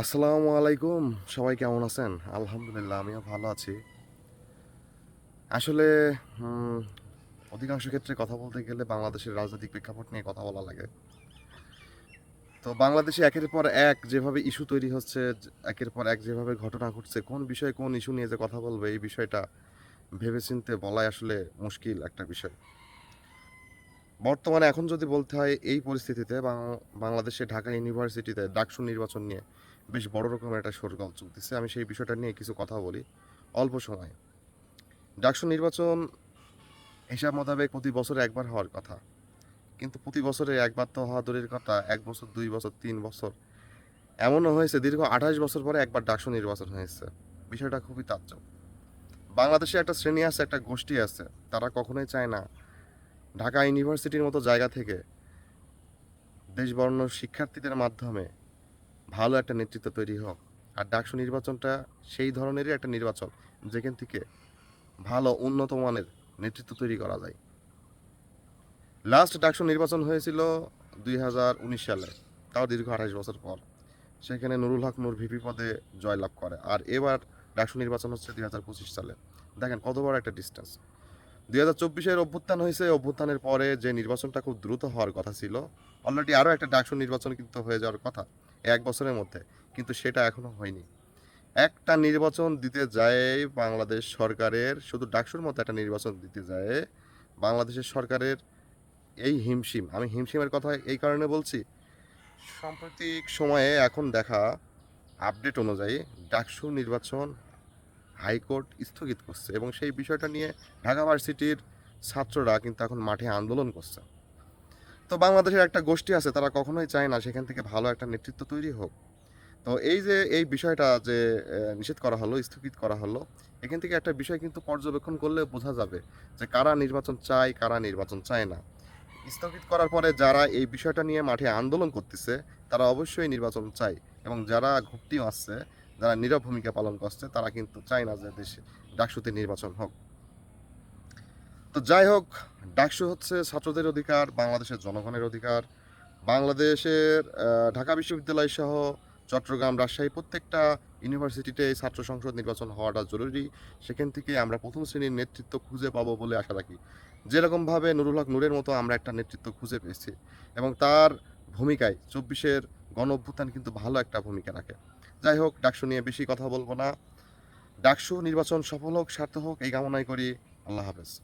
আসসালামু আলাইকুম। সবাই কেমন আছেন? আলহামদুলিল্লাহ, আমিও ভালো আছি। আসলে অধিকাংশ ক্ষেত্রে কথা বলতে গেলে বাংলাদেশের রাজনৈতিক প্রেক্ষাপট নিয়ে কথা বলা লাগে। তো বাংলাদেশে একের পর এক যেভাবে ইস্যু তৈরি হচ্ছে, একের পর এক যেভাবে ঘটনা ঘটছে, কোন বিষয়ে কোন ইস্যু নিয়ে যে কথা বলবে, এই বিষয়টা ভেবেচিন্তে বলাই আসলে মুশকিল একটা বিষয়। বর্তমানে এখন যদি বলতে হয়, এই পরিস্থিতিতে বাংলাদেশে ঢাকা ইউনিভার্সিটিতে ডাকসু নির্বাচন নিয়ে বেশ বড় রকমের একটা সরগোল চলতেছে। আমি সেই বিষয়টা নিয়ে কিছু কথা বলি। অল্প সময়ে। ডাকসু নির্বাচন হিসাব মোতাবেক প্রতি বছরে একবার হওয়ার কথা। কিন্তু প্রতি বছরে একবার তো হওয়া দূরের কথা। এক বছর, দুই বছর, তিন বছর। এমনও হয়েছে, দীর্ঘ আঠাশ বছর পরে একবার ডাকসু নির্বাচন হয়েছে। বিষয়টা খুবই তাজ্জব বাংলাদেশে একটা শ্রেণি আছে, একটা গোষ্ঠী আছে। তারা কখনোই চায় না ঢাকা ইউনিভার্সিটির মতো জায়গা থেকে দেশবর্ণ শিক্ষার্থীদের মাধ্যমে ভালো একটা নেতৃত্ব তৈরি হোক। আর ডাকসু নির্বাচনটা সেই ধরনেরই একটা নির্বাচন, যেখান থেকে ভালো, উন্নত মানের নেতৃত্ব তৈরি করা যায়। লাস্ট ডাকসু নির্বাচন হয়েছিল দুই হাজার উনিশ সালে, তাও দীর্ঘ আঠাশ বছর পর। সেখানে নুরুল হক নূর ভিপি পদে জয়লাভ করে। আর এবার ডাকসু নির্বাচন হচ্ছে দুই হাজার পঁচিশ সালে। দেখেন কত বড় একটা ডিস্টেন্স দুই হাজার চব্বিশের অভ্যুত্থান হয়েছে। অভ্যুত্থানের পরে যে নির্বাচনটা খুব দ্রুত হওয়ার কথা ছিল অলরেডি আরও একটা ডাকসু নির্বাচন কিন্তু হয়ে যাওয়ার কথা, এক বছরের মধ্যে, কিন্তু সেটা এখনও হয়নি। একটা নির্বাচন দিতে যায় বাংলাদেশ সরকারের, শুধু ডাকসুর মতো একটা নির্বাচন দিতে যায় বাংলাদেশের সরকারের এই হিমশিম। আমি হিমশিমের কথা এই কারণে বলছি, সাম্প্রতিক সময়ে এখন দেখা আপডেট অনুযায়ী ডাকসু নির্বাচন হাইকোর্ট স্থগিত করছে এবং সেই বিষয়টা নিয়ে ঢাকা ভার্সিটির ছাত্ররা কিন্তু এখন মাঠে আন্দোলন করছে। তো বাংলাদেশের একটা গোষ্ঠী আছে, তারা কখনোই চায় না সেখান থেকে ভালো একটা নেতৃত্ব তৈরি হোক। তো এই যে, এই বিষয়টা যে নিষেধ করা হলো, স্থগিত করা হলো, এখান থেকে একটা বিষয় কিন্তু পর্যবেক্ষণ করলে বোঝা যাবে যে কারা নির্বাচন চায়, কারা নির্বাচন চায় না। স্থগিত করার পরে যারা এই বিষয়টা নিয়ে মাঠে আন্দোলন করতেছে, তারা অবশ্যই নির্বাচন চায় এবং যারা ঘুপটি আসছে যারা নীরব ভূমিকা পালন করছে, তারা কিন্তু চায় না যে দেশে ডাকসুতে নির্বাচন হোক। তো যাই হোক, ডাকসু হচ্ছে ছাত্রদের অধিকার, বাংলাদেশের জনগণের অধিকার। বাংলাদেশের ঢাকা বিশ্ববিদ্যালয় সহ চট্টগ্রাম, রাজশাহী প্রত্যেকটা ইউনিভার্সিটিতে ছাত্র সংসদ নির্বাচন হওয়াটা জরুরি। সেখান থেকে আমরা প্রথম শ্রেণির নেতৃত্ব খুঁজে পাবো বলে আশা রাখি। যেরকমভাবে নুরুল হক নূরের মতো আমরা একটা নেতৃত্ব খুঁজে পেয়েছি এবং তার ভূমিকায় চব্বিশের গণ অভ্যুত্থান কিন্তু ভালো একটা ভূমিকা রাখে। যাই হোক, ডাকসু নিয়ে বেশি কথা বলব না। ডাকসু নির্বাচন সফল হোক, সার্থক হোক, এই কামনাই করি। আল্লাহ হাফেজ।